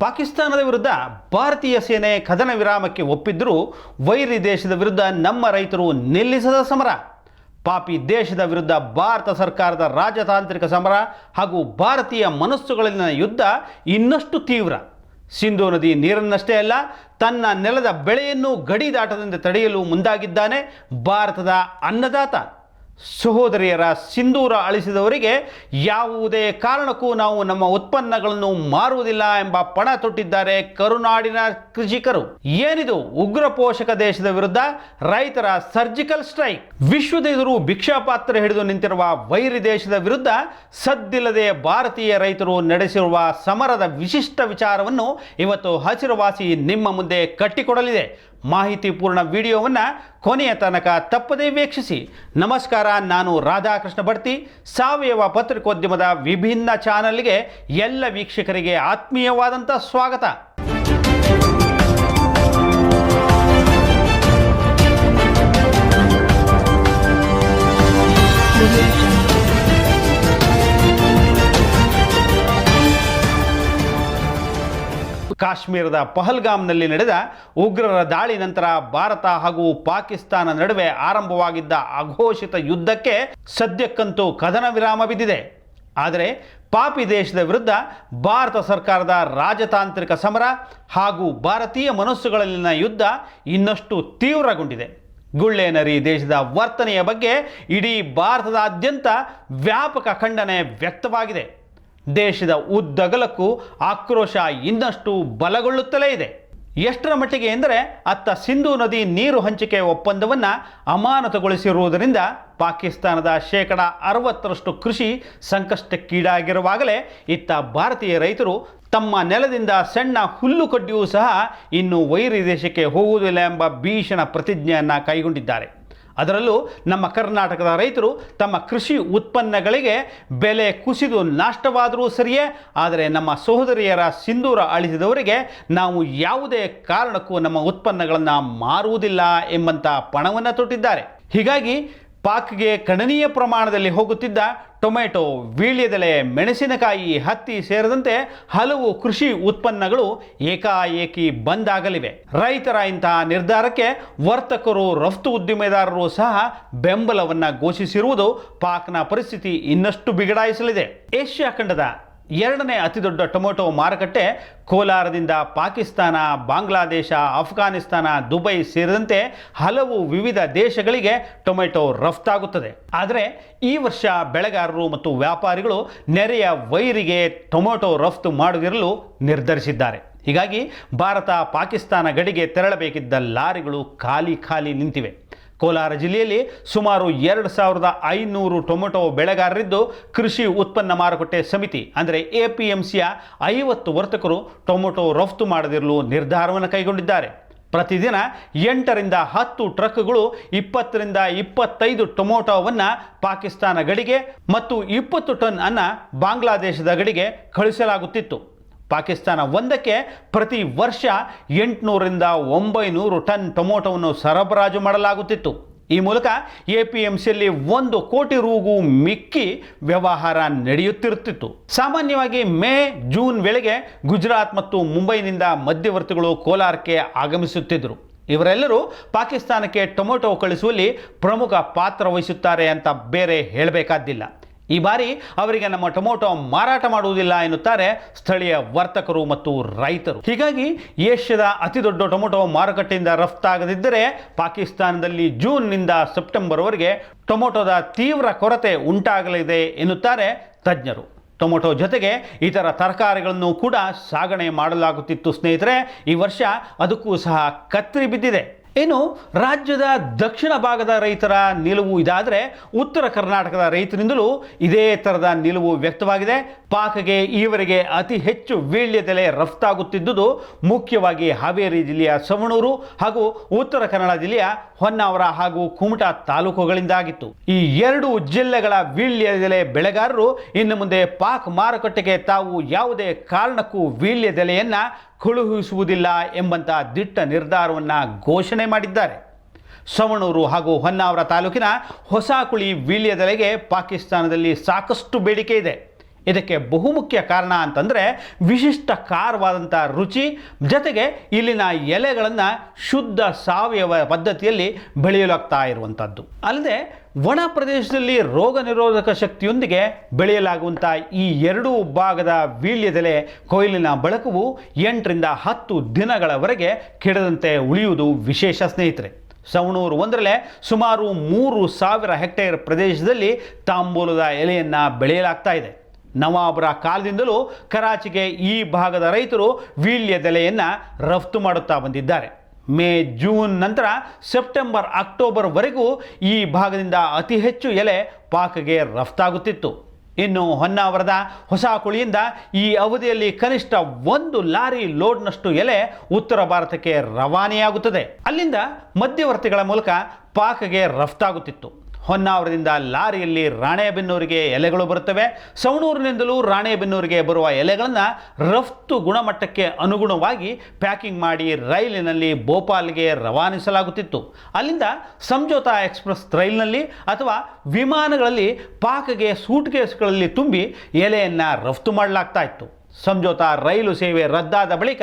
ಪಾಕಿಸ್ತಾನದ ವಿರುದ್ಧ ಭಾರತೀಯ ಸೇನೆ ಕದನ ವಿರಾಮಕ್ಕೆ ಒಪ್ಪಿದ್ದರೂ ವೈರಿ ದೇಶದ ವಿರುದ್ಧ ನಮ್ಮ ರೈತರು ನಿಲ್ಲಿಸದ ಸಮರ. ಪಾಪಿ ದೇಶದ ವಿರುದ್ಧ ಭಾರತ ಸರ್ಕಾರದ ರಾಜತಾಂತ್ರಿಕ ಸಮರ ಹಾಗೂ ಭಾರತೀಯ ಮನಸ್ಸುಗಳಲ್ಲಿನ ಯುದ್ಧ ಇನ್ನಷ್ಟು ತೀವ್ರ. ಸಿಂಧೂ ನದಿ ನೀರನ್ನಷ್ಟೇ ಅಲ್ಲ, ತನ್ನ ನೆಲದ ಬೆಳೆಯನ್ನು ಗಡಿ ದಾಟದಂತೆ ತಡೆಯಲು ಮುಂದಾಗಿದ್ದಾನೆ ಭಾರತದ ಅನ್ನದಾತ. ಸಹೋದರಿಯರ ಸಿಂಧೂರ ಅಳಿಸಿದವರಿಗೆ ಯಾವುದೇ ಕಾರಣಕ್ಕೂ ನಾವು ನಮ್ಮ ಉತ್ಪನ್ನಗಳನ್ನು ಮಾರುವುದಿಲ್ಲ ಎಂಬ ಪಣ ತೊಟ್ಟಿದ್ದಾರೆ ಕರುನಾಡಿನ ಕೃಷಿಕರು. ಏನಿದು ಉಗ್ರ ಪೋಷಕ ದೇಶದ ವಿರುದ್ಧ ರೈತರ ಸರ್ಜಿಕಲ್ ಸ್ಟ್ರೈಕ್? ವಿಶ್ವದ ಎದುರು ಭಿಕ್ಷಾಪಾತ್ರ ಹಿಡಿದು ನಿಂತಿರುವ ವೈರಿ ದೇಶದ ವಿರುದ್ಧ ಸದ್ದಿಲ್ಲದೆ ಭಾರತೀಯ ರೈತರು ನಡೆಸಿರುವ ಸಮರದ ವಿಶಿಷ್ಟ ವಿಚಾರವನ್ನು ಇವತ್ತು ಹಸಿರುವಾಸಿ ನಿಮ್ಮ ಮುಂದೆ ಕಟ್ಟಿಕೊಡಲಿದೆ. ಮಾಹಿತಿ ಪೂರ್ಣ ವಿಡಿಯೋವನ್ನು ಕೊನೆಯ ತನಕ ತಪ್ಪದೇ ವೀಕ್ಷಿಸಿ. ನಮಸ್ಕಾರ, ನಾನು ರಾಧಾಕೃಷ್ಣ ಭಟ್ಟಿ ಸಾವಯವ ಪತ್ರಿಕೋದ್ಯಮದ ವಿಭಿನ್ನ ಚಾನಲ್ಗೆ ಎಲ್ಲ ವೀಕ್ಷಕರಿಗೆ ಆತ್ಮೀಯವಾದಂಥ ಸ್ವಾಗತ. ಕಾಶ್ಮೀರದ ಪಹಲ್ಗಾಮ್ನಲ್ಲಿ ನಡೆದ ಉಗ್ರರ ದಾಳಿ ನಂತರ ಭಾರತ ಹಾಗೂ ಪಾಕಿಸ್ತಾನ ನಡುವೆ ಆರಂಭವಾಗಿದ್ದ ಅಘೋಷಿತ ಯುದ್ಧಕ್ಕೆ ಸದ್ಯಕ್ಕಂತೂ ಕದನ ವಿರಾಮ ಬಿದ್ದಿದೆ. ಆದರೆ ಪಾಪಿ ದೇಶದ ವಿರುದ್ಧ ಭಾರತ ಸರ್ಕಾರದ ರಾಜತಾಂತ್ರಿಕ ಸಮರ ಹಾಗೂ ಭಾರತೀಯ ಮನಸ್ಸುಗಳಲ್ಲಿನ ಯುದ್ಧ ಇನ್ನಷ್ಟು ತೀವ್ರಗೊಂಡಿದೆ. ಗುಳ್ಳೇನರಿ ದೇಶದ ವರ್ತನೆಯ ಬಗ್ಗೆ ಇಡೀ ಭಾರತದಾದ್ಯಂತ ವ್ಯಾಪಕ ಖಂಡನೆ ವ್ಯಕ್ತವಾಗಿದೆ. ದೇಶದ ಉದ್ದಗಲಕ್ಕೂ ಆಕ್ರೋಶ ಇನ್ನಷ್ಟು ಬಲಗೊಳ್ಳುತ್ತಲೇ ಇದೆ. ಎಷ್ಟರ ಮಟ್ಟಿಗೆ ಎಂದರೆ ಅತ್ತ ಸಿಂಧೂ ನದಿ ನೀರು ಹಂಚಿಕೆ ಒಪ್ಪಂದವನ್ನು ಅಮಾನತುಗೊಳಿಸಿರುವುದರಿಂದ ಪಾಕಿಸ್ತಾನದ ಶೇಕಡ ಅರವತ್ತರಷ್ಟು ಕೃಷಿ ಸಂಕಷ್ಟಕ್ಕೀಡಾಗಿರುವಾಗಲೇ ಇತ್ತ ಭಾರತೀಯ ರೈತರು ತಮ್ಮ ನೆಲದಿಂದ ಸಣ್ಣ ಹುಲ್ಲು ಕಡ್ಡಿಯೂ ಸಹ ಇನ್ನು ವೈರಿ ದೇಶಕ್ಕೆ ಹೋಗುವುದಿಲ್ಲ ಎಂಬ ಭೀಷಣ ಪ್ರತಿಜ್ಞೆಯನ್ನು ಕೈಗೊಂಡಿದ್ದಾರೆ. ಅದರಲ್ಲೂ ನಮ್ಮ ಕರ್ನಾಟಕದ ರೈತರು ತಮ್ಮ ಕೃಷಿ ಉತ್ಪನ್ನಗಳಿಗೆ ಬೆಲೆ ಕುಸಿದು ನಾಷ್ಟವಾದರೂ ಸರಿಯೇ, ಆದರೆ ನಮ್ಮ ಸಹೋದರಿಯರ ಸಿಂಧೂರ ಅಳಿಸಿದವರಿಗೆ ನಾವು ಯಾವುದೇ ಕಾರಣಕ್ಕೂ ನಮ್ಮ ಉತ್ಪನ್ನಗಳನ್ನು ಮಾರುವುದಿಲ್ಲ ಎಂಬಂಥ ಪಣವನ್ನು ತೊಟ್ಟಿದ್ದಾರೆ. ಹೀಗಾಗಿ ಪಾಕ್ಗೆ ಗಣನೀಯ ಪ್ರಮಾಣದಲ್ಲಿ ಹೋಗುತ್ತಿದ್ದ ಟೊಮೆಟೊ ವೀಳ್ಯದೆಲೆ, ಮೆಣಸಿನಕಾಯಿ, ಹತ್ತಿ ಸೇರಿದಂತೆ ಹಲವು ಕೃಷಿ ಉತ್ಪನ್ನಗಳು ಏಕಾಏಕಿ ಬಂದಾಗಲಿವೆ. ರೈತರ ಇಂತಹ ನಿರ್ಧಾರಕ್ಕೆ ವರ್ತಕರು, ರಫ್ತು ಉದ್ದಿಮೆದಾರರು ಸಹ ಬೆಂಬಲವನ್ನು ಘೋಷಿಸಿರುವುದು ಪಾಕ್ನ ಪರಿಸ್ಥಿತಿ ಇನ್ನಷ್ಟು ಬಿಗಡಾಯಿಸಲಿದೆ. ಏಷ್ಯಾ ಖಂಡದ ಎರಡನೇ ಅತಿದೊಡ್ಡ ಟೊಮೊಟೊ ಮಾರುಕಟ್ಟೆ ಕೋಲಾರದಿಂದ ಪಾಕಿಸ್ತಾನ, ಬಾಂಗ್ಲಾದೇಶ ಅಫ್ಘಾನಿಸ್ತಾನ ದುಬೈ ಸೇರಿದಂತೆ ಹಲವು ವಿವಿಧ ದೇಶಗಳಿಗೆ ಟೊಮೆಟೊ ರಫ್ತಾಗುತ್ತದೆ. ಆದರೆ ಈ ವರ್ಷ ಬೆಳೆಗಾರರು ಮತ್ತು ವ್ಯಾಪಾರಿಗಳು ನೆರೆಯ ವೈರಿಗೆ ಟೊಮೊಟೊ ರಫ್ತು ಮಾಡದಿರಲು ನಿರ್ಧರಿಸಿದ್ದಾರೆ. ಹೀಗಾಗಿ ಭಾರತ ಪಾಕಿಸ್ತಾನ ಗಡಿಗೆ ತೆರಳಬೇಕಿದ್ದ ಲಾರಿಗಳು ಖಾಲಿ ಖಾಲಿ ನಿಂತಿವೆ. ಕೋಲಾರ ಜಿಲ್ಲೆಯಲ್ಲಿ ಸುಮಾರು ಎರಡು ಸಾವಿರದ ಐನೂರು ಟೊಮೆಟೊ ಬೆಳೆಗಾರರಿದ್ದು ಕೃಷಿ ಉತ್ಪನ್ನ ಮಾರುಕಟ್ಟೆ ಸಮಿತಿ, ಅಂದರೆ ಎ ಪಿ ಎಂ ಸಿಯ ಐವತ್ತು ವರ್ತಕರು ಟೊಮೆಟೊ ರಫ್ತು ಮಾಡದಿರಲು ನಿರ್ಧಾರವನ್ನು ಕೈಗೊಂಡಿದ್ದಾರೆ. ಪ್ರತಿದಿನ ಎಂಟರಿಂದ ಹತ್ತು ಟ್ರಕ್ಗಳು ಇಪ್ಪತ್ತರಿಂದ ಇಪ್ಪತ್ತೈದು ಟೊಮೊಟೊವನ್ನು ಪಾಕಿಸ್ತಾನ ಗಡಿಗೆ ಮತ್ತು ಇಪ್ಪತ್ತು ಟನ್ ಅನ್ನು ಬಾಂಗ್ಲಾದೇಶದ ಗಡಿಗೆ ಕಳುಹಿಸಲಾಗುತ್ತಿತ್ತು ಪಾಕಿಸ್ತಾನ ಒಂದಕ್ಕೆ ಪ್ರತಿ ವರ್ಷ ಎಂಟುನೂರಿಂದ ಒಂಬೈನೂರು ಟನ್ ಟೊಮೊಟೊವನ್ನು ಸರಬರಾಜು ಮಾಡಲಾಗುತ್ತಿತ್ತು. ಈ ಮೂಲಕ ಎ ಪಿ ಎಂ ಸಿಯಲ್ಲಿ ಒಂದು ಕೋಟಿ ರೂಗೂ ಮಿಕ್ಕಿ ವ್ಯವಹಾರ ನಡೆಯುತ್ತಿರುತ್ತಿತ್ತು. ಸಾಮಾನ್ಯವಾಗಿ ಮೇ, ಜೂನ್ ವೇಳೆಗೆ ಗುಜರಾತ್ ಮತ್ತು ಮುಂಬೈನಿಂದ ಮಧ್ಯವರ್ತಿಗಳು ಕೋಲಾರಕ್ಕೆ ಆಗಮಿಸುತ್ತಿದ್ದರು. ಇವರೆಲ್ಲರೂ ಪಾಕಿಸ್ತಾನಕ್ಕೆ ಟೊಮೊಟೊ ಕಳಿಸುವಲ್ಲಿ ಪ್ರಮುಖ ಪಾತ್ರ ವಹಿಸುತ್ತಾರೆ ಅಂತ ಬೇರೆ ಹೇಳಬೇಕಾದ್ದಿಲ್ಲ. ಈ ಬಾರಿ ಅವರಿಗೆ ನಮ್ಮ ಟೊಮೊಟೊ ಮಾರಾಟ ಮಾಡುವುದಿಲ್ಲ ಎನ್ನುತ್ತಾರೆ ಸ್ಥಳೀಯ ವರ್ತಕರು ಮತ್ತು ರೈತರು. ಹೀಗಾಗಿ ಏಷ್ಯಾದ ಅತಿ ದೊಡ್ಡ ಟೊಮೊಟೊ ಮಾರುಕಟ್ಟೆಯಿಂದ ರಫ್ತಾಗದಿದ್ದರೆ ಪಾಕಿಸ್ತಾನದಲ್ಲಿ ಜೂನ್ನಿಂದ ಸೆಪ್ಟೆಂಬರ್ವರೆಗೆ ಟೊಮೊಟೊದ ತೀವ್ರ ಕೊರತೆ ಉಂಟಾಗಲಿದೆ ಎನ್ನುತ್ತಾರೆ ತಜ್ಞರು. ಟೊಮೊಟೊ ಜೊತೆಗೆ ಇತರ ತರಕಾರಿಗಳನ್ನು ಕೂಡ ಸಾಗಣೆ ಮಾಡಲಾಗುತ್ತಿತ್ತು ಸ್ನೇಹಿತರೆ, ಈ ವರ್ಷ ಅದಕ್ಕೂ ಸಹ ಕತ್ತರಿ ಬಿದ್ದಿದೆ. ಇನ್ನು ರಾಜ್ಯದ ದಕ್ಷಿಣ ಭಾಗದ ರೈತರ ನಿಲುವು ಇದಾದರೆ ಉತ್ತರ ಕರ್ನಾಟಕದ ರೈತರಿಂದಲೂ ಇದೇ ಥರದ ನಿಲುವು ವ್ಯಕ್ತವಾಗಿದೆ. ಪಾಕ್ಗೆ ಈವರೆಗೆ ಅತಿ ಹೆಚ್ಚು ವೀಳ್ಯದೆಲೆ ರಫ್ತಾಗುತ್ತಿದ್ದುದು ಮುಖ್ಯವಾಗಿ ಹಾವೇರಿ ಜಿಲ್ಲೆಯ ಸವಣೂರು ಹಾಗೂ ಉತ್ತರ ಕನ್ನಡ ಜಿಲ್ಲೆಯ ಹೊನ್ನಾವರ ಹಾಗೂ ಕುಮಟಾ ತಾಲೂಕುಗಳಿಂದಾಗಿತ್ತು. ಈ ಎರಡು ಜಿಲ್ಲೆಗಳ ವೀಳ್ಯದೆಲೆ ಬೆಳೆಗಾರರು ಇನ್ನು ಮುಂದೆ ಪಾಕ್ ಮಾರುಕಟ್ಟೆಗೆ ತಾವು ಯಾವುದೇ ಕಾರಣಕ್ಕೂ ವೀಳ್ಯದೆಲೆಯನ್ನು ಕಳುಹಿಸುವುದಿಲ್ಲ ಎಂಬಂತಹ ದಿಟ್ಟ ನಿರ್ಧಾರವನ್ನು ಘೋಷಣೆ ಮಾಡಿದ್ದಾರೆ. ಸವಣೂರು ಹಾಗೂ ಹೊನ್ನಾವರ ತಾಲೂಕಿನ ಹೊಸಕುಳಿ ವೀಳ್ಯದೆಲೆಗೆ ಪಾಕಿಸ್ತಾನದಲ್ಲಿ ಸಾಕಷ್ಟು ಬೇಡಿಕೆ ಇದೆ. ಇದಕ್ಕೆ ಬಹುಮುಖ್ಯ ಕಾರಣ ಅಂತಂದರೆ ವಿಶಿಷ್ಟ ಖಾರವಾದಂಥ ರುಚಿ, ಜೊತೆಗೆ ಇಲ್ಲಿನ ಎಲೆಗಳನ್ನು ಶುದ್ಧ ಸಾವಯವ ಪದ್ಧತಿಯಲ್ಲಿ ಬೆಳೆಯಲಾಗ್ತಾ ಇರುವಂಥದ್ದು ಅಲ್ಲದೆ ಒಣ ಪ್ರದೇಶದಲ್ಲಿ ರೋಗ ನಿರೋಧಕ ಶಕ್ತಿಯೊಂದಿಗೆ ಬೆಳೆಯಲಾಗುವಂಥ ಈ ಎರಡೂ ಭಾಗದ ವೀಳ್ಯದೆಲೆ ಕೊಯ್ಲಿನ ಬಳಕವು ಎಂಟರಿಂದ ಹತ್ತು ದಿನಗಳವರೆಗೆ ಕೆಡದಂತೆ ಉಳಿಯುವುದು ವಿಶೇಷ ಸ್ನೇಹಿತರೆ. ಸವಣೂರು ಒಂದರಲ್ಲೇ ಸುಮಾರು ಮೂರು ಸಾವಿರ ಹೆಕ್ಟೇರ್ ಪ್ರದೇಶದಲ್ಲಿ ತಾಂಬೂಲದ ಎಲೆಯನ್ನು ಬೆಳೆಯಲಾಗ್ತಾ ಇದೆ. ನವಾಬರ ಕಾಲದಿಂದಲೂ ಕರಾಚಿಗೆ ಈ ಭಾಗದ ರೈತರು ವೀಳ್ಯದೆಲೆಯನ್ನು ರಫ್ತು ಮಾಡುತ್ತಾ ಬಂದಿದ್ದಾರೆ. ಮೇ, ಜೂನ್ ನಂತರ ಸೆಪ್ಟೆಂಬರ್ ಅಕ್ಟೋಬರ್ವರೆಗೂ ಈ ಭಾಗದಿಂದ ಅತಿ ಹೆಚ್ಚು ಎಲೆ ಪಾಕಗೆ ರಫ್ತಾಗುತ್ತಿತ್ತು. ಇನ್ನು ಹೊನ್ನಾವರದ ಹೊಸ ಕುಳಿಯಿಂದ ಈ ಅವಧಿಯಲ್ಲಿ ಕನಿಷ್ಠ ಒಂದು ಲಾರಿ ಲೋಡ್ನಷ್ಟು ಎಲೆ ಉತ್ತರ ಭಾರತಕ್ಕೆ ರವಾನೆಯಾಗುತ್ತದೆ. ಅಲ್ಲಿಂದ ಮಧ್ಯವರ್ತಿಗಳ ಮೂಲಕ ಪಾಕಗೆ ರಫ್ತಾಗುತ್ತಿತ್ತು. ಹೊನ್ನಾವರದಿಂದ ಲಾರಿಯಲ್ಲಿ ರಾಣೆಬೆನ್ನೂರಿಗೆ ಎಲೆಗಳು ಬರುತ್ತವೆ. ಸವಣೂರಿನಿಂದಲೂ ರಾಣೆಬೆನ್ನೂರಿಗೆ ಬರುವ ಎಲೆಗಳನ್ನು ರಫ್ತು ಗುಣಮಟ್ಟಕ್ಕೆ ಅನುಗುಣವಾಗಿ ಪ್ಯಾಕಿಂಗ್ ಮಾಡಿ ರೈಲಿನಲ್ಲಿ ಭೋಪಾಲ್ಗೆ ರವಾನಿಸಲಾಗುತ್ತಿತ್ತು. ಅಲ್ಲಿಂದ ಸಂಜೋತಾ ಎಕ್ಸ್ಪ್ರೆಸ್ ರೈಲಿನಲ್ಲಿ ಅಥವಾ ವಿಮಾನಗಳಲ್ಲಿ ಪಾಕ್ಗೆ ಸೂಟ್ಕೇಸ್ಗಳಲ್ಲಿ ತುಂಬಿ ಎಲೆಯನ್ನು ರಫ್ತು ಮಾಡಲಾಗ್ತಾ ಇತ್ತು. ಸಂಜೋತಾ ರೈಲು ಸೇವೆ ರದ್ದಾದ ಬಳಿಕ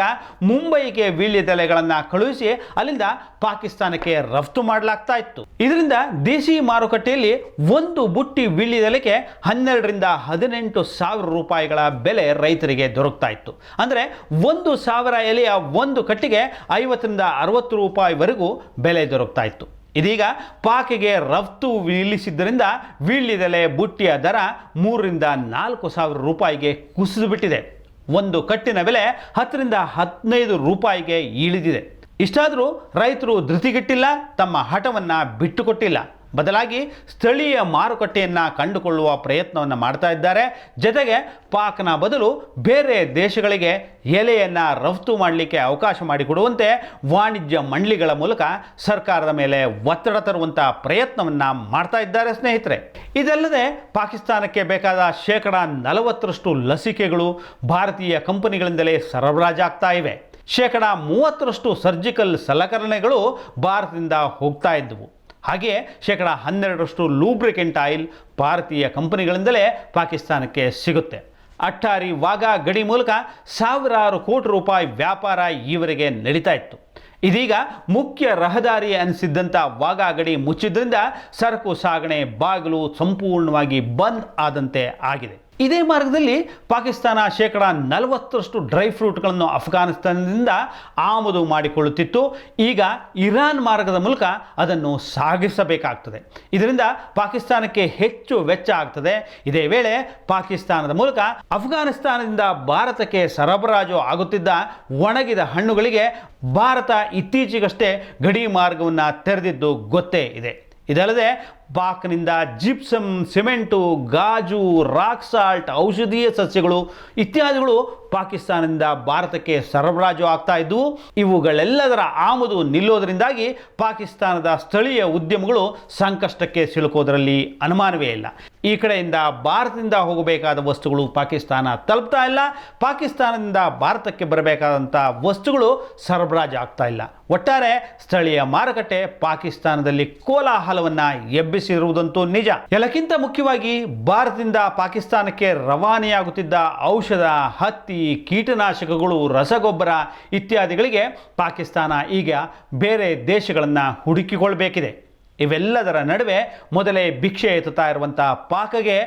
ಮುಂಬೈಗೆ ವೀಳ್ಯದೆಲೆಗಳನ್ನು ಕಳುಹಿಸಿ ಅಲ್ಲಿಂದ ಪಾಕಿಸ್ತಾನಕ್ಕೆ ರಫ್ತು ಮಾಡಲಾಗ್ತಾ ಇತ್ತು. ಇದರಿಂದ ದೇಶಿ ಮಾರುಕಟ್ಟೆಯಲ್ಲಿ ಒಂದು ಬುಟ್ಟಿ ವೀಳ್ಯದೆಲೆಗೆ ಹನ್ನೆರಡರಿಂದ ಹದಿನೆಂಟು ಸಾವಿರ ರೂಪಾಯಿಗಳ ಬೆಲೆ ರೈತರಿಗೆ ದೊರಕ್ತಾ ಇತ್ತು. ಅಂದರೆ ಒಂದು ಸಾವಿರ ಎಲೆಯ ಒಂದು ಕಟ್ಟಿಗೆ ಐವತ್ತರಿಂದ ಅರವತ್ತು ರೂಪಾಯಿವರೆಗೂ ಬೆಲೆ ದೊರಕ್ತಾ ಇತ್ತು. ಇದೀಗ ಪಾಕಿಗೆ ರಫ್ತು ನಿಲ್ಲಿಸಿದ್ದರಿಂದ ವೀಳ್ಯದೆಲೆ ಬುಟ್ಟಿಯ ದರ ಮೂರರಿಂದ ನಾಲ್ಕು ಸಾವಿರ ರೂಪಾಯಿಗೆ ಕುಸಿದು ಬಿಟ್ಟಿದೆ. ಒಂದು ಕಟ್ಟಿನ ಬೆಲೆ ಹತ್ತರಿಂದ ಹದಿನೈದು ರೂಪಾಯಿಗೆ ಇಳಿದಿದೆ. ಇಷ್ಟಾದರೂ ರೈತರು ಧೃತಿಗೆಟ್ಟಿಲ್ಲ ತಮ್ಮ ಹಠವನ್ನು ಬಿಟ್ಟುಕೊಟ್ಟಿಲ್ಲ. ಬದಲಾಗಿ ಸ್ಥಳೀಯ ಮಾರುಕಟ್ಟೆಯನ್ನು ಕಂಡುಕೊಳ್ಳುವ ಪ್ರಯತ್ನವನ್ನು ಮಾಡ್ತಾ ಇದ್ದಾರೆ. ಜೊತೆಗೆ ಪಾಕ್ನ ಬದಲು ಬೇರೆ ದೇಶಗಳಿಗೆ ಎಲೆಯನ್ನು ರಫ್ತು ಮಾಡಲಿಕ್ಕೆ ಅವಕಾಶ ಮಾಡಿಕೊಡುವಂತೆ ವಾಣಿಜ್ಯ ಮಂಡಳಿಗಳ ಮೂಲಕ ಸರ್ಕಾರದ ಮೇಲೆ ಒತ್ತಡ ತರುವಂಥ ಪ್ರಯತ್ನವನ್ನು ಮಾಡ್ತಾ ಇದ್ದಾರೆ ಸ್ನೇಹಿತರೆ. ಇದಲ್ಲದೆ ಪಾಕಿಸ್ತಾನಕ್ಕೆ ಬೇಕಾದ ಶೇಕಡ ನಲವತ್ತರಷ್ಟು ಲಸಿಕೆಗಳು ಭಾರತೀಯ ಕಂಪನಿಗಳಿಂದಲೇ ಸರಬರಾಜಾಗ್ತಾ ಇವೆ. ಶೇಕಡ ಮೂವತ್ತರಷ್ಟು ಸರ್ಜಿಕಲ್ ಸಲಕರಣೆಗಳು ಭಾರತದಿಂದ ಹೋಗ್ತಾ ಇದ್ದವು. ಹಾಗೆಯೇ ಶೇಕಡ ಹನ್ನೆರಡರಷ್ಟು ಲೂಬ್ರಿಕೆಂಟ್ ಆಯಿಲ್ ಭಾರತೀಯ ಕಂಪನಿಗಳಿಂದಲೇ ಪಾಕಿಸ್ತಾನಕ್ಕೆ ಸಿಗುತ್ತೆ. ಅಟ್ಟಾರಿ ವಾಘಾ ಗಡಿ ಮೂಲಕ ಸಾವಿರಾರು ಕೋಟಿ ರೂಪಾಯಿ ವ್ಯಾಪಾರ ಈವರೆಗೆ ನಡೀತಾ ಇತ್ತು. ಇದೀಗ ಮುಖ್ಯ ರಹದಾರಿ ಅನಿಸಿದ್ದಂಥ ವಾಗಾ ಗಡಿ ಮುಚ್ಚಿದ್ದರಿಂದ ಸರಕು ಸಾಗಣೆ ಬಾಗಿಲು ಸಂಪೂರ್ಣವಾಗಿ ಬಂದ್ ಆದಂತೆ ಆಗಿದೆ. ಇದೇ ಮಾರ್ಗದಲ್ಲಿ ಪಾಕಿಸ್ತಾನ ಶೇಕಡ ನಲವತ್ತರಷ್ಟು ಡ್ರೈ ಫ್ರೂಟ್ಗಳನ್ನು ಅಫ್ಘಾನಿಸ್ತಾನದಿಂದ ಆಮದು ಮಾಡಿಕೊಳ್ಳುತ್ತಿತ್ತು. ಈಗ ಇರಾನ್ ಮಾರ್ಗದ ಮೂಲಕ ಅದನ್ನು ಸಾಗಿಸಬೇಕಾಗ್ತದೆ. ಇದರಿಂದ ಪಾಕಿಸ್ತಾನಕ್ಕೆ ಹೆಚ್ಚು ವೆಚ್ಚ ಆಗ್ತದೆ. ಇದೇ ವೇಳೆ ಪಾಕಿಸ್ತಾನದ ಮೂಲಕ ಅಫ್ಘಾನಿಸ್ತಾನದಿಂದ ಭಾರತಕ್ಕೆ ಸರಬರಾಜು ಆಗುತ್ತಿದ್ದ ಒಣಗಿದ ಹಣ್ಣುಗಳಿಗೆ ಭಾರತ ಇತ್ತೀಚೆಗಷ್ಟೇ ಗಡಿ ಮಾರ್ಗವನ್ನು ತೆರೆದಿದ್ದು ಗೊತ್ತೇ ಇದೆ. ಇದಲ್ಲದೆ ಪಾಕ್ನಿಂದ ಜಿಪ್ಸಮ್ ಸಿಮೆಂಟು, ಗಾಜು, ರಾಕ್ ಸಾಲ್ಟ್, ಔಷಧೀಯ ಸಸ್ಯಗಳು ಇತ್ಯಾದಿಗಳು ಪಾಕಿಸ್ತಾನದಿಂದ ಭಾರತಕ್ಕೆ ಸರಬರಾಜು ಆಗ್ತಾ ಇದ್ದವು ಇವುಗಳೆಲ್ಲದರ ಆಮದು ನಿಲ್ಲೋದರಿಂದಾಗಿ ಪಾಕಿಸ್ತಾನದ ಸ್ಥಳೀಯ ಉದ್ಯಮಗಳು ಸಂಕಷ್ಟಕ್ಕೆ ಸಿಲುಕೋದರಲ್ಲಿ ಅನುಮಾನವೇ ಇಲ್ಲ. ಈ ಕಡೆಯಿಂದ ಭಾರತದಿಂದ ಹೋಗಬೇಕಾದ ವಸ್ತುಗಳು ಪಾಕಿಸ್ತಾನ ತಲುಪ್ತಾ ಇಲ್ಲ. ಪಾಕಿಸ್ತಾನದಿಂದ ಭಾರತಕ್ಕೆ ಬರಬೇಕಾದಂಥ ವಸ್ತುಗಳು ಸರಬರಾಜು ಆಗ್ತಾ ಇಲ್ಲ. ಒಟ್ಟಾರೆ ಸ್ಥಳೀಯ ಮಾರುಕಟ್ಟೆ ಪಾಕಿಸ್ತಾನದಲ್ಲಿ ಕೋಲಾಹಲವನ್ನು ಎಬ್ಬಿಸಿರುವುದಂತೂ ನಿಜ. ಎಲ್ಲಕ್ಕಿಂತ ಮುಖ್ಯವಾಗಿ ಭಾರತದಿಂದ ಪಾಕಿಸ್ತಾನಕ್ಕೆ ರವಾನೆಯಾಗುತ್ತಿದ್ದ ಔಷಧ, ಹತ್ತಿ, ಕೀಟನಾಶಕಗಳು, ರಸಗೊಬ್ಬರ ಇತ್ಯಾದಿಗಳಿಗೆ ಪಾಕಿಸ್ತಾನ ಈಗ ಬೇರೆ ದೇಶಗಳನ್ನು ಹುಡುಕಿಕೊಳ್ಬೇಕಿದೆ. ಇವೆಲ್ಲದರ ನಡುವೆ ಮೊದಲೇ ಭಿಕ್ಷೆ ಎತ್ತುತ್ತಾ ಇರುವಂಥ ಪಾಕಗೆ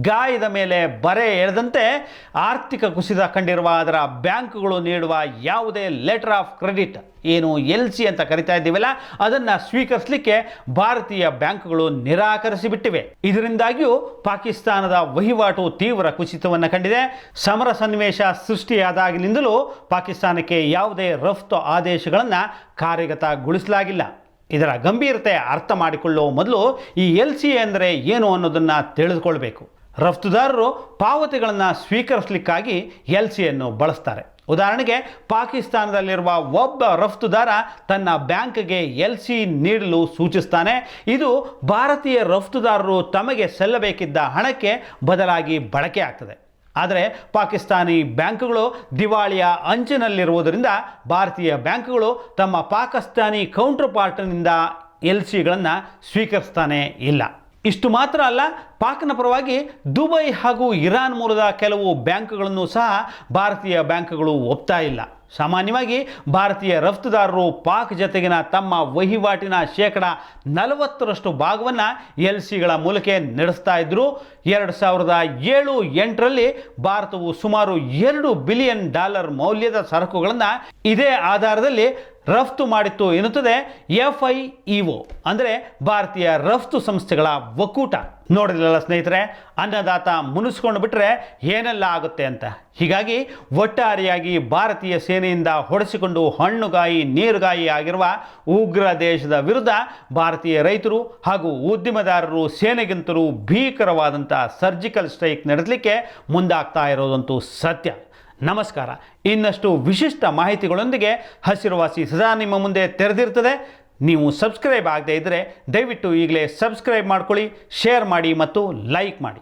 ಗಾಯದ ಮೇಲೆ ಬರೆ ಎಳೆದಂತೆ ಆರ್ಥಿಕ ಕುಸಿತ ಕಂಡಿರುವ ಅದರ ಬ್ಯಾಂಕ್ಗಳು ನೀಡುವ ಯಾವುದೇ ಲೆಟರ್ ಆಫ್ ಕ್ರೆಡಿಟ್ ಏನು ಎಲ್ ಸಿ ಅಂತ ಕರಿತಾ ಇದ್ದೀವಲ್ಲ, ಅದನ್ನು ಸ್ವೀಕರಿಸಲಿಕ್ಕೆ ಭಾರತೀಯ ಬ್ಯಾಂಕ್ಗಳು ನಿರಾಕರಿಸಿಬಿಟ್ಟಿವೆ. ಇದರಿಂದಾಗಿಯೂ ಪಾಕಿಸ್ತಾನದ ವಹಿವಾಟು ತೀವ್ರ ಕುಸಿತವನ್ನು ಕಂಡಿದೆ. ಸಮರ ಸನ್ನಿವೇಶ ಸೃಷ್ಟಿಯಾದಾಗಿನಿಂದಲೂ ಪಾಕಿಸ್ತಾನಕ್ಕೆ ಯಾವುದೇ ರಫ್ತು ಆದೇಶಗಳನ್ನು ಕಾರ್ಯಗತಗೊಳಿಸಲಾಗಿಲ್ಲ. ಇದರ ಗಂಭೀರತೆ ಅರ್ಥ ಮಾಡಿಕೊಳ್ಳುವ ಮೊದಲು ಈ ಎಲ್ ಸಿ ಅಂದರೆ ಏನು ಅನ್ನೋದನ್ನು ತಿಳಿದುಕೊಳ್ಬೇಕು. ರಫ್ತುದಾರರು ಪಾವತಿಗಳನ್ನು ಸ್ವೀಕರಿಸಲಿಕ್ಕಾಗಿ ಎಲ್ ಸಿಯನ್ನು ಬಳಸ್ತಾರೆ. ಉದಾಹರಣೆಗೆ, ಪಾಕಿಸ್ತಾನದಲ್ಲಿರುವ ಒಬ್ಬ ರಫ್ತುದಾರ ತನ್ನ ಬ್ಯಾಂಕ್ಗೆ ಎಲ್ ಸಿ ನೀಡಲು ಸೂಚಿಸ್ತಾನೆ. ಇದು ಭಾರತೀಯ ರಫ್ತುದಾರರು ತಮಗೆ ಸಲ್ಲಬೇಕಿದ್ದ ಹಣಕ್ಕೆ ಬದಲಾಗಿ ಬಳಕೆ ಆಗ್ತದೆ. ಆದರೆ ಪಾಕಿಸ್ತಾನಿ ಬ್ಯಾಂಕ್ಗಳು ದಿವಾಳಿಯ ಅಂಚಿನಲ್ಲಿರುವುದರಿಂದ ಭಾರತೀಯ ಬ್ಯಾಂಕ್ಗಳು ತಮ್ಮ ಪಾಕಿಸ್ತಾನಿ ಕೌಂಟರ್ ಪಾರ್ಟ್ನಿಂದ ಎಲ್ ಸಿಗಳನ್ನು ಸ್ವೀಕರಿಸ್ತಾನೆ ಇಲ್ಲ. ಇಷ್ಟು ಮಾತ್ರ ಅಲ್ಲ, ಪಾಕ್ನ ಪರವಾಗಿ ದುಬೈ ಹಾಗೂ ಇರಾನ್ ಮೂಲದ ಕೆಲವು ಬ್ಯಾಂಕ್ಗಳನ್ನು ಸಹ ಭಾರತೀಯ ಬ್ಯಾಂಕ್ಗಳು ಒಪ್ತಾ ಇಲ್ಲ. ಸಾಮಾನ್ಯವಾಗಿ ಭಾರತೀಯ ರಫ್ತುದಾರರು ಪಾಕ್ ಜತೆಗಿನ ತಮ್ಮ ವಹಿವಾಟಿನ ಶೇಕಡ ನಲವತ್ತರಷ್ಟು ಭಾಗವನ್ನು ಎಲ್ ಸಿಗಳ ಮೂಲಕ ನಡೆಸ್ತಾ ಇದ್ದರು ಎರಡು ಸಾವಿರದ ಏಳು, ಎಂಟರಲ್ಲಿ ಭಾರತವು ಸುಮಾರು ಎರಡು ಬಿಲಿಯನ್ ಡಾಲರ್ ಮೌಲ್ಯದ ಸರಕುಗಳನ್ನು ಇದೇ ಆಧಾರದಲ್ಲಿ ರಫ್ತು ಮಾಡಿತ್ತು ಎನ್ನುತ್ತದೆ ಎಫ್ ಐ ಇಒ ಅಂದರೆ ಭಾರತೀಯ ರಫ್ತು ಸಂಸ್ಥೆಗಳ ಒಕ್ಕೂಟ. ನೋಡಿದ್ರಲ್ಲ ಸ್ನೇಹಿತರೆ, ಅನ್ನದಾತ ಮುನಿಸ್ಕೊಂಡು ಬಿಟ್ಟರೆ ಏನೆಲ್ಲ ಆಗುತ್ತೆ ಅಂತ? ಹೀಗಾಗಿ ಒಟ್ಟಾರೆಯಾಗಿ ಭಾರತೀಯ ಸೇನೆಯಿಂದ ಹೊಡೆಸಿಕೊಂಡು ಹಣ್ಣುಗಾಯಿ, ನೀರುಗಾಯಿ ಆಗಿರುವ ಉಗ್ರ ದೇಶದ ವಿರುದ್ಧ ಭಾರತೀಯ ರೈತರು ಹಾಗೂ ಉದ್ಯಮದಾರರು ಸೇನೆಗಿಂತಲೂ ಭೀಕರವಾದಂಥ ಸರ್ಜಿಕಲ್ ಸ್ಟ್ರೈಕ್ ನಡೆಸಲಿಕ್ಕೆ ಮುಂದಾಗ್ತಾ ಇರೋದಂತೂ ಸತ್ಯ. ನಮಸ್ಕಾರ. ಇನ್ನಷ್ಟು ವಿಶಿಷ್ಟ ಮಾಹಿತಿಗಳೊಂದಿಗೆ ಹಸಿರುವಾಸಿ ಸದಾ ನಿಮ್ಮ ಮುಂದೆ ತೆರೆದಿರ್ತದೆ ನೀವು ಸಬ್ಸ್ಕ್ರೈಬ್ ಆಗದೇ ಇದ್ದರೆ ದಯವಿಟ್ಟು ಈಗಲೇ ಸಬ್ಸ್ಕ್ರೈಬ್ ಮಾಡ್ಕೊಳ್ಳಿ, ಶೇರ್ ಮಾಡಿ ಮತ್ತು ಲೈಕ್ ಮಾಡಿ.